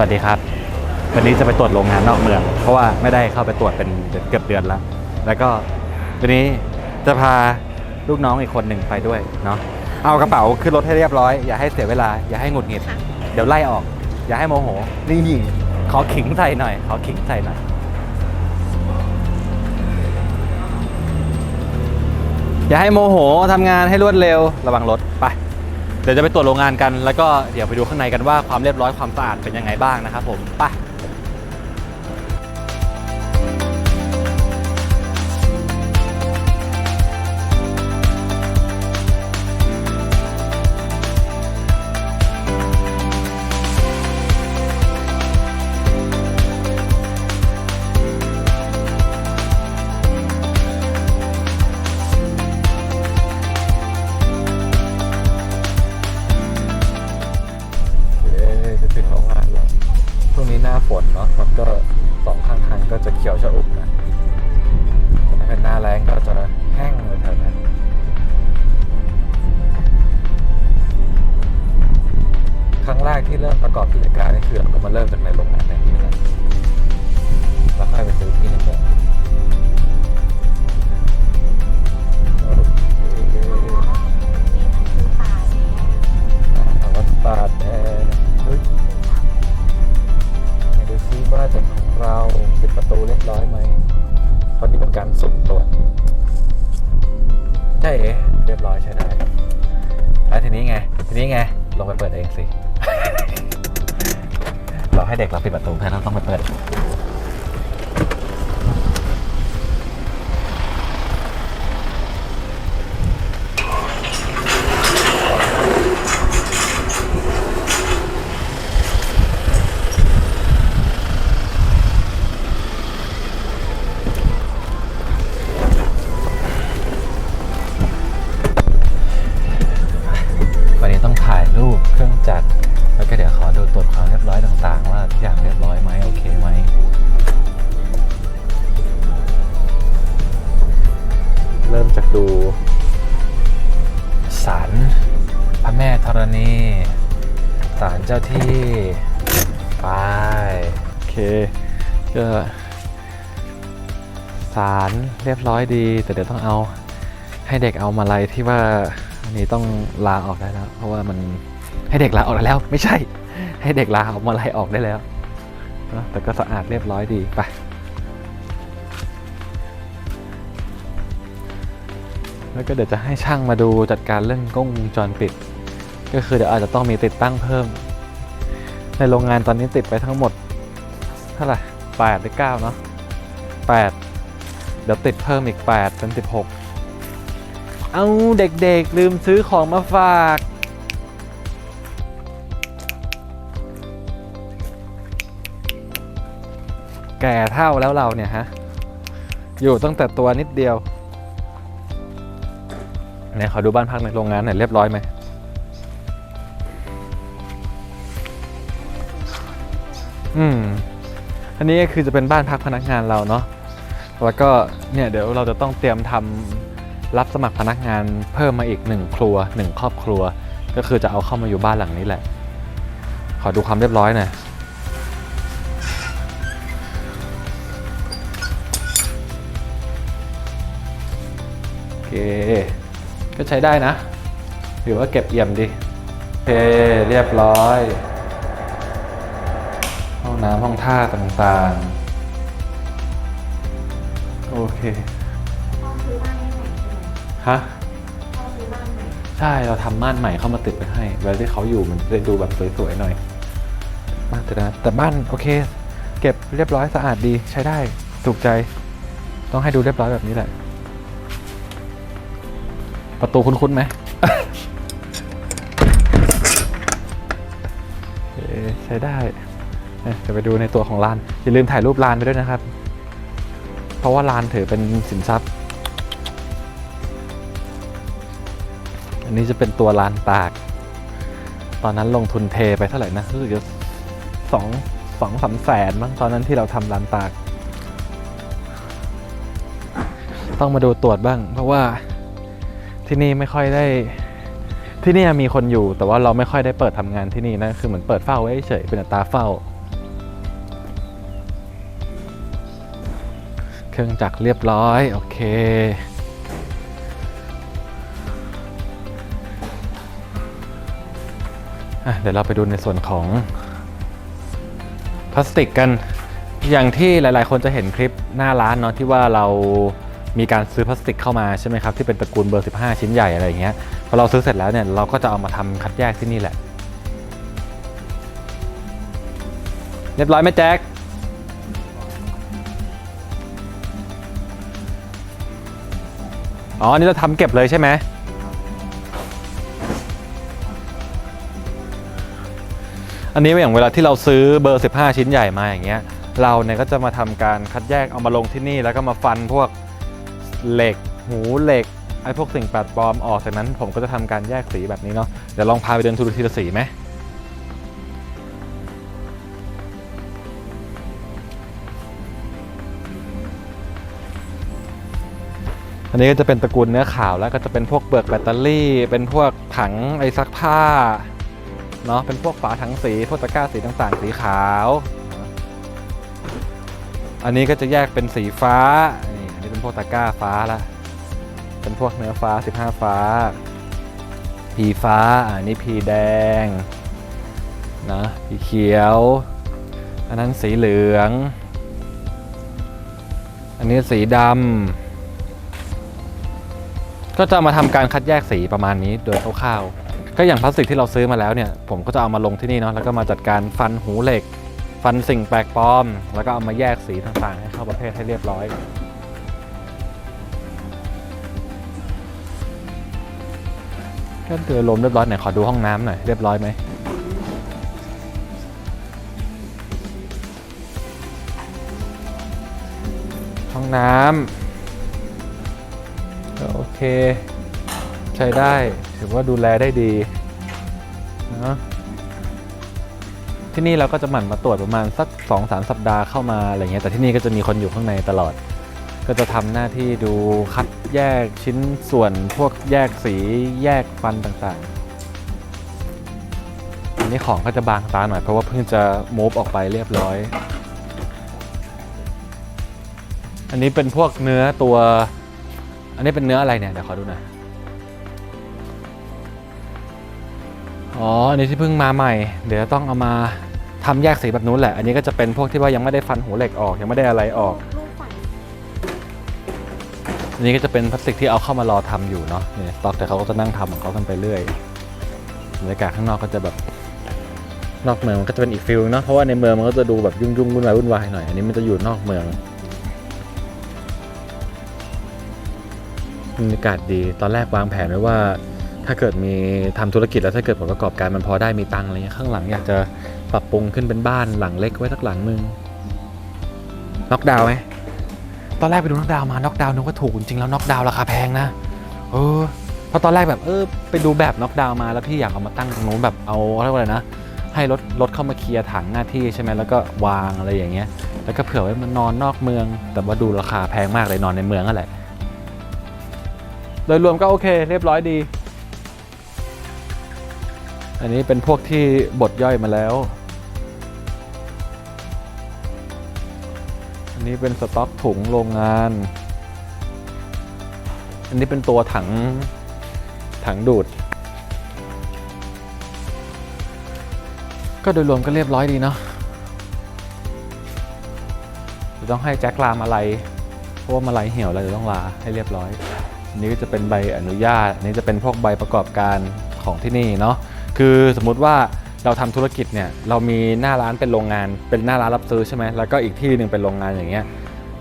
วัสดีครับ วันนี้จะไปตรวจโรงงานนอกเมือง เพราะว่าไม่ได้เข้าไปตรวจเป็นเกือบเดือนแล้ว แล้วก็วันนี้จะพาลูกน้องอีกคนหนึ่งไปด้วยเนาะเอากระเป๋าขึ้นรถให้เรียบร้อย อย่าให้เสียเวลา อย่าให้หงุดหงิด เดี๋ยวไล่ออก อย่าให้โมโห นี่ขอขิงใส่หน่อย ขอขิงใส่หน่อย อย่าให้โมโหทำงานให้รวดเร็ว ระวังรถ ไปเดี๋ยวจะไปตรวจโรงงานกัน แล้วก็เดี๋ยวไปดูข้างในกันว่าความเรียบร้อยความสะอาดเป็นยังไงบ้างนะครับผมไป ช่วงนี้หน้าฝนเนาะมันก็สองข้างทางก็จะเขียวชะอุ่มนะถ้าเป็นหน้าแรงก็จะแห้งเลยแถวนั้นครั้งแรกที่เริ่มประกอบกิจการนี่คือเราก็มาเริ่มจากในโรงงานในที่นี่นะแล้วค่อยไปซื้อที่ในเมือง นี้ไงทีนี้ไง ลงไปเปิดเองสิ เราให้เด็กเราปิดประตูแทนเราต้องไปเปิด ระแม่สารเจ้าที่ไปโอเคก็สารเรียบร้อยดี แต่เดี๋ยวต้องเอาให้เด็กเอามาลัยที่ว่านนี้ต้องลาออกได้แล้ว เพราะว่ามันให้เด็กลาออกแล้ว ไม่ใช่ ให้เด็กลาเอามาลัยออกได้แล้วแต่ก็สะอาดเรียบร้อยดีไปแล้วก็เดี๋ยวจะให้ช่างมาดูจัดการเรื่องกล้องวงจรปิด ก็คือเดี๋ยวอาจจะต้องมีติดตั้งเพิ่ม ในโรงงานตอนนี้ติดไปทั้งหมดเท่าไหร่แปดหรือเก้าเนาะแปดเดี๋ยวติดเพิ่มอีกแปดเป็นสิบหกเอาเด็กๆ ลืมซื้อของมาฝากแก่เท่าแล้วเราเนี่ยฮะ อยู่ตั้งแต่ตัวนิดเดียวไหนขอดูบ้านพักในโรงงานหน่อยเรียบร้อยไหม อืมอันนี้ก็คือจะเป็นบ้านพักพนักงานเราเนาะแล้วก็เนี่ยเดี๋ยวเราจะต้องเตรียมทำรับสมัครพนักงานเพิ่มมาอีกหนึ่งครัวหนึ่งครอบครัว ก็คือจะเอาเข้ามาอยู่บ้านหลังนี้แหละ ขอดูความเรียบร้อยหน่อยโอเค ก็ใช้ได้นะถือว่าเก็บเอี่ยมดีโอเคเรียบร้อย น้ำห้องท่าต่างๆ โอเคฮะใช่เราทำม่านใหม่เข้ามาติดไปให้เวลาที่เขาอยู่มันจะได้ดูแบบสวยๆหน่อยมากแต่นะแต่บ้านโอเค เก็บเรียบร้อยสะอาดดีใช้ได้ถูกใจ ต้องให้ดูเรียบร้อยแบบนี้แหละ ประตูคุ้นๆไหม เอ๊ะใช้ได้ เอ๊ะจะไปดูในตัวของลานอย่าลืมถ่ายรูปลานไปด้วยนะครับ เพราะว่าลานถือเป็นสินทรัพย์ อันนี้จะเป็นตัวลานตาก ตอนนั้นลงทุนเทไปเท่าไหร่นะรู้สึกจะสองสองสามแสนมั้งตอนนั้นที่เราทำลานตาก ต้องมาดูตรวจบ้าง เพราะว่าที่นี่ไม่ค่อยได้ที่นี่มีคนอยู่แต่ว่าเราไม่ค่อยได้เปิดทำงานที่นี่นะ คือเหมือนเปิดเฝ้าไว้เฉยเป็นอัตราเฝ้า รื่องจักรเรียบร้อย โอเค เดี๋ยวเราไปดูในส่วนของพลาสติกกัน อย่างที่หลายๆ คนจะเห็นคลิปหน้าร้านเนาะที่ว่าเรามีการซื้อพลาสติกเข้ามาใช่ไหมครับที่เป็นตระกูลเบอร์ 15 ชิ้นใหญ่อะไรอย่างเงี้ยพอเราซื้อเสร็จแล้วเนี่ยเราก็จะเอามาทำคัดแยกที่นี่แหละ เรียบร้อยไหมแจ็ค อ๋ออันนี่เราทำเก็บเลยใช่ไหมอันนี้อย่างเวลาที่เราซื้อเบอร์ 15 ชิ้นใหญ่มาอย่างเงี้ย เราเนี่ยก็จะมาทำการคัดแยกเอามาลงที่นี่แล้วก็มาฟันพวกเหล็ก หูเหล็กไอ้พวกสิ่งแปลกปลอมออกจากนั้นผมก็จะทำการแยกสีแบบนี้เนาะเดี๋ยวลองพาไปเดินทุทีละสีไหม อันนี้ก็จะเป็นตระกูลเนื้อขาวแล้วก็จะเป็นพวกเปลือกแบตเตอรี่ เป็นพวกถังไอซักผ้าเนาะเป็นพวกฝาถังสีพวกตะกร้าสีต่างๆ สีขาว อันนี้ก็จะแยกเป็นสีฟ้านี่อันนี้เป็นพวกตะกร้าฟ้าละเป็นพวกเนื้อฟ้า 15 ฟ้าพีฟ้าอันนี้พีแดงนะพีเขียว อันนั้นสีเหลือง อันนี้สีดำ ก็จะมาทำการคัดแยกสีประมาณนี้โดยคร่าวๆก็อย่างพลาสติกที่เราซื้อมาแล้วเนี่ยผมก็จะเอามาลงที่นี่เนาะแล้วก็มาจัดการฟันหูเหล็ก ฟันสิ่งแปลกปลอม แล้วก็เอามาแยกสีต่างๆ ให้เข้าประเภทให้เรียบร้อยก็เดือลมเรียบร้อยไหนขอดูห้องน้ำหน่อยเรียบร้อยไหมห้องน้ำ ก็โอเค ใช้ได้ถือว่าดูแลได้ดีนะที่นี่เราก็จะหมั่นมาตรวจประมาณสัก 2-3 สัปดาห์เข้ามาอะไรเงี้ยแต่ที่นี่ก็จะมีคนอยู่ข้างในตลอด ก็จะทำหน้าที่ดูคัดแยกชิ้นส่วนพวกแยกสีแยกฟันต่างๆ อันนี้ของก็จะบางตาหน่อยเพราะว่าเพิ่งจะมูฟออกไปเรียบร้อย อันนี้เป็นพวกเนื้อตัว อันนี้เป็นเนื้ออะไรเนี่ยเดี๋ยวขอดูหน่อยอ๋ออันนี้ที่เพิ่งมาใหม่ เดี๋ยวต้องเอามาทำแยกสีแบบนู้นแหละ อันนี้ก็จะเป็นพวกที่ว่ายังไม่ได้ฟันหูเหล็กออกยังไม่ได้อะไรออก อันนี้ก็จะเป็นพลาสติกที่เอาเข้ามารอทำอยู่เนาะเนี่ยสต็อกแต่เขาก็จะนั่งทำของเขากันไปเรื่อยบรรยากาศข้างนอกก็จะแบบนอกเมืองมันก็จะเป็นอีกฟิลเนาะเพราะว่าในเมืองมันก็จะดูแบบยุ่งๆวุ่นวายวุ่นวายหน่อยอันนี้มันจะอยู่นอกเมือง บรรยากาศดี ตอนแรกวางแผนไว้ว่า ถ้าเกิดมีทำธุรกิจแล้วถ้าเกิดผลประกอบการมันพอได้มีตังค์อะไรเงี้ยข้างหลังอยากจะปรับปรุงขึ้นเป็นบ้านหลังเล็กไว้สักหลังนึงน็อกดาวไหมตอนแรกไปดูน็อกดาวมาน็อกดาวน์นึกว่าถูกจริงๆแล้วน็อกดาวราคาแพงนะเออเพราะตอนแรกแบบเออไปดูแบบน็อกดาวมาแล้วพี่อยากเอามาตั้งตรงนู้นแบบเอาเรียกว่าอะไรนะ ให้รถรถเข้ามาเคลียร์ถังหน้าที่ใช่ไหมแล้วก็วางอะไรอย่างเงี้ย แล้วก็เผื่อไว้มันนอนนอกเมือง แต่ว่าดูราคาแพงมากเลยนอนในเมืองนั่นแหละ ดยรวมก็โอเค เรียบร้อยดี อันนี้เป็นพวกที่บดย่อยมาแล้ว อันนี้เป็นสต็อกถุงโรงงาน อันนี้เป็นตัวถังถังดูด ก็โดยรวมก็เรียบร้อยดีเนาะเดี๋ยวต้องให้แจ็คลามาลัยเพราะว่ามาลัยเหี่ยวเดี๋ยวต้องลาให้เรียบร้อย นนี้ก็จะเป็นใบอนุญาตนนี้จะเป็นพวกใบประกอบการของที่นี่เนาะ คือสมมุติว่าเราทำธุรกิจเนี่ย เรามีหน้าร้านเป็นโรงงาน เป็นหน้าร้านรับซื้อใช่ไหมแล้วก็อีกที่หนึ่งเป็นโรงงานอย่างเงี้ย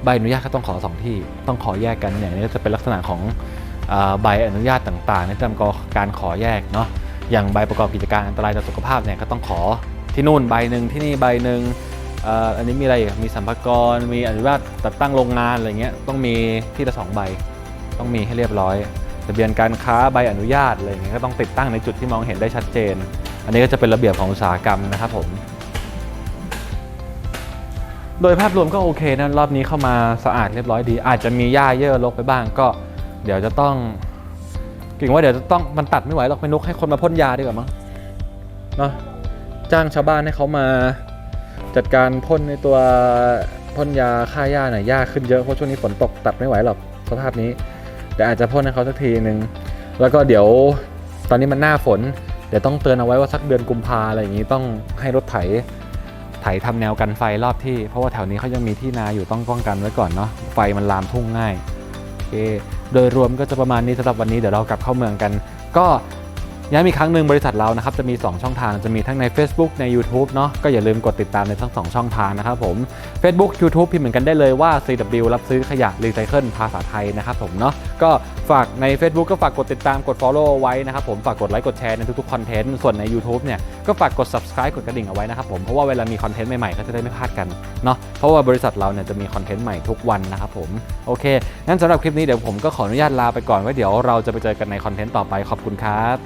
ใบอนุญาตก็ต้องขอสองที่ ต้องขอแยกกันอย่างนี้ก็จะเป็นลักษณะของอใบอนุญาตต่างๆในตามการขอแยกเนาะ อย่างใบประกอบกิจการอันตรายต่อสุขภาพเนี่ยก็ต้องขอที่นู่นใบหนึ่งที่นี่ใบหนึ่งอ,อันนี้มีอะไรมีสัมภากรมีอนุญาตจัดตั้งโรงงานอะไรเงี้ยต้องมีที่ละสองใบ ต้องมีให้เรียบร้อยทะเบียนการค้าใบอนุญาตอะไรอย่างเงี้ยก็ต้องติดตั้งในจุดที่มองเห็นได้ชัดเจน อันนี้ก็จะเป็นระเบียบของอุตสาหกรรมนะครับผม โดยภาพรวมก็โอเคนะรอบนี้เข้ามาสะอาดเรียบร้อยดี อาจจะมีหญ้าเยอะรกไปบ้างก็ เดี๋ยวจะต้องกิ่งว่าเดี๋ยวจะต้องมันตัดไม่ไหวหรอกไปนุกให้คนมาพ่นยาดีกว่ามั้งเนาะจ้างชาวบ้านให้เขามาจัดการพ่นในตัวพ่นยาฆ่าหญ้าหน่อยหญ้าขึ้นเยอะเพราะช่วงนี้ฝนตกตัดไม่ไหวหรอกสภาพนี้ แต่อาจจะพ่นให้เขาสักทีนึง แล้วก็เดี๋ยวตอนนี้มันหน้าฝน เดี๋ยวต้องเตือนเอาไว้ว่าสักเดือนกุมภาอะไรอย่างนี้ต้องให้รถไถไถทำแนวกันไฟรอบที่ เพราะว่าแถวนี้เขายังมีที่นาอยู่ต้องป้องกันไว้ก่อนเนาะไฟมันลามทุ่งง่ายโอเคโดยรวมก็จะประมาณนี้สำหรับวันนี้เดี๋ยวเรากลับเข้าเมืองกัน ก็ ย้ำอีกครั้งหนึ่งบริษัทเรานะครับจะมี 2 ช่องทางจะมีทั้งใน Facebook ใน YouTube เนาะก็อย่าลืมกดติดตามในทั้งสองช่องทางนะครับผม Facebook YouTube พิมพ์เหมือนกันได้เลยว่า CW รับซื้อขยะรีไซเคิลภาษาไทยนะครับผมเนาะก็ฝากใน Facebook ก็ฝากกดติดตามกด Follow ไว้นะครับผมฝากกดไลค์กดแชร์ในทุกๆคอนเทนต์ส่วนใน YouTube เนี่ยก็ฝากกด Subscribe กดกระดิ่งเอาไว้นะครับผมเพราะว่าเวลามีคอนเทนต์ใหม่ๆก็จะได้ไม่พลาดกันเนาะเพราะว่าบริษัทเราเนี่ยจะมีคอนเทนต์ใหม่ทุกวันนะครับผมโอเคงั้นสำหรับคลิปนี้เดี๋ยวผมก็ขออนุญาตลาไปก่อนไว้เดี๋ยวเราจะไปเจอกันในคอนเทนต์ต่อไปขอบคุณครับ